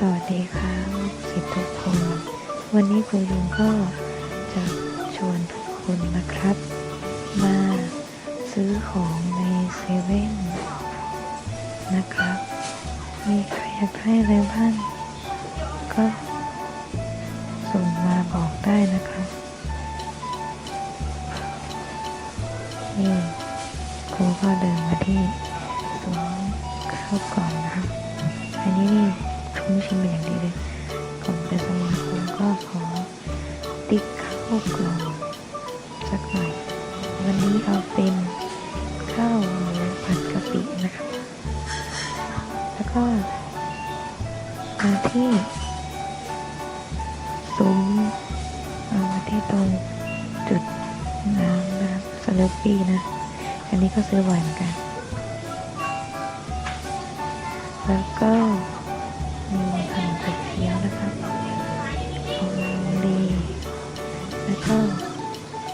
สวัสดีค่ะสิทธิ์ทุกคน วันนี้ครูยุงก็จะชวนทุกคนนะครับ มาซื้อของในเซเว่นนะครับ มีใครอยากได้อะไรบ้างก็ส่งมาบอกได้นะครับนี่ครูก็เดินมาที่ซุ้มข้าวกล่องนะครับอันนี้นี่ คุ้นชินเป็นอย่างดีเลยก่อนไปสมาคมก็ขอติ๊กข้าวกล่องสักหน่อย วันนี้เอาเป็นข้าวหมูผัดกะปินะครับแล้วก็มาที่ซุ้มเอามาที่ตรงจุดน้ำนะครับสลปปี้นะ อันนี้ก็ซื้อบ่อยเหมือนกัน แล้วก็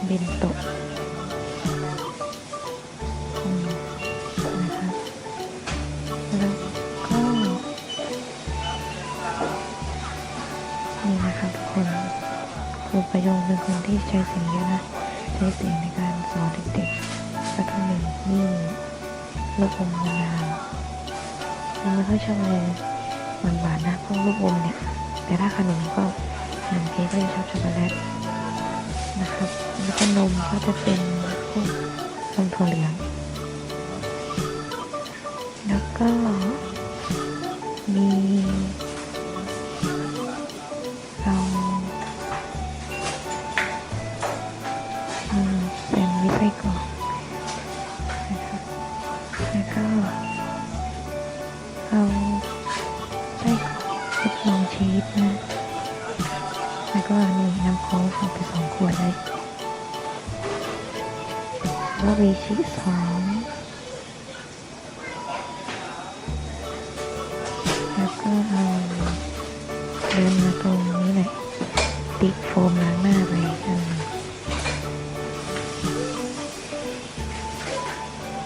เบนโตะนะครับแล้วก็นี่นะครับทุกคนครูประยงเป็นคนที่ใช้เสียงเยอะนะใช้เสียงในการสอนเด็กๆสักหนึ่งนี่ลูกอมมะนาวเราไม่ค่อยชอบอะไรหวานๆนะพวกลูกอมเนี่ยแต่ถ้าขนมก็ขนมเค้กก็จะชอบช็อกโกแลต นะครับ แล้วก็นมก็จะเป็นพวกนมถั่วเหลือง แล้วก็มีเราเป็นวิไส้กรอกนะครับแล้วก็เอาไส้กรอกทดลองชีสนะ แล้วก็นี่น้ำโค้กเอาไปสองขวดเลยแล้ววีชีสสองแล้วก็เอาเดินมาตรงนี้เลยติดโฟมล้างหน้าไปอัน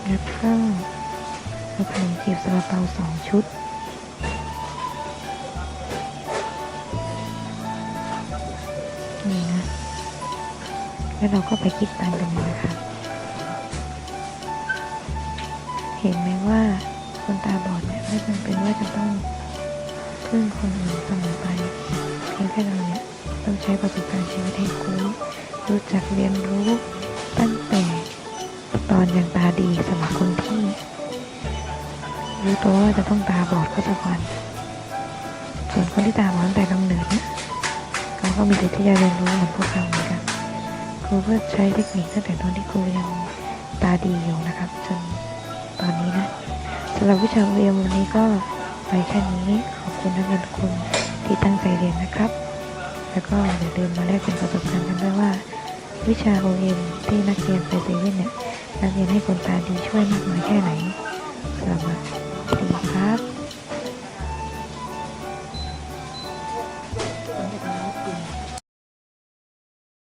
แล้วก็เอาขนมจีบซาลาเปาสองชุด นี่นะ แล้วเราก็ไปคิดตังค์กันเลยนะคะ เห็นไหมว่าคนตาบอดเนี่ยไม่จำเป็นว่าจะต้องพึ่งคนอื่นเสมอไปเพียงแค่เราเนี่ยต้องใช้ประสบการณ์ชีวิตให้คุ้มรู้จักเรียนรู้ตั้งแต่ตอนยังตาดีสำหรับคนที่รู้ตัวว่าจะต้องตาบอดก็สักวันส่วนคนที่ตาบอดตั้งแต่กำเนิดเนี่ย ก็มีสิทธิ์ที่จะเรียนรู้เหมือนพวกเราเหมือนกันครูก็ใช้เทคนิคตั้งแต่ตอนที่ครูยังตาดีอยู่นะครับ จนตอนนี้นะสำหรับวิชาเรียนวันนี้ก็ไปแค่นี้ขอบคุณนักเรียนทุกคนที่ตั้งใจเรียนนะครับ แล้วก็อย่าลืมมาแลกเปลี่ยนประสบการณ์กันด้วยว่า วิชาโอเอ็นที่นักเรียนไปเซเว่นเนี่ยนักเรียนให้คนตาดีช่วยมากน้อยแค่ไหน